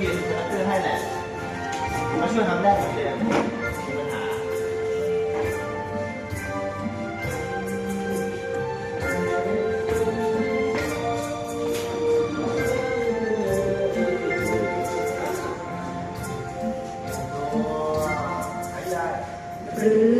เรียนคอนเตอร์ให้แหละผมมาช่วยทำแรกเหมือนเดิมีปัญหาหรือ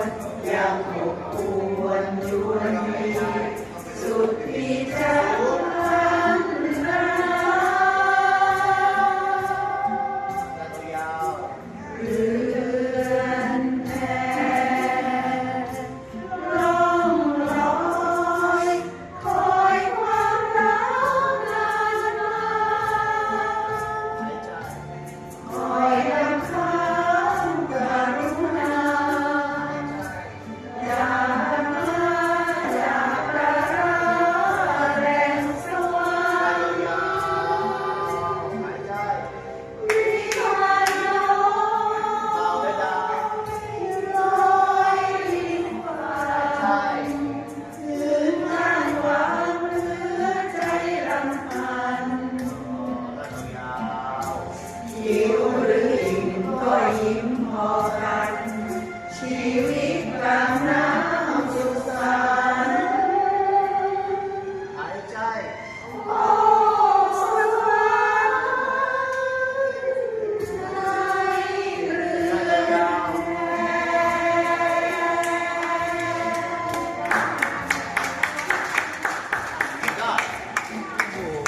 วนยังอบอวนชวนมสุดที่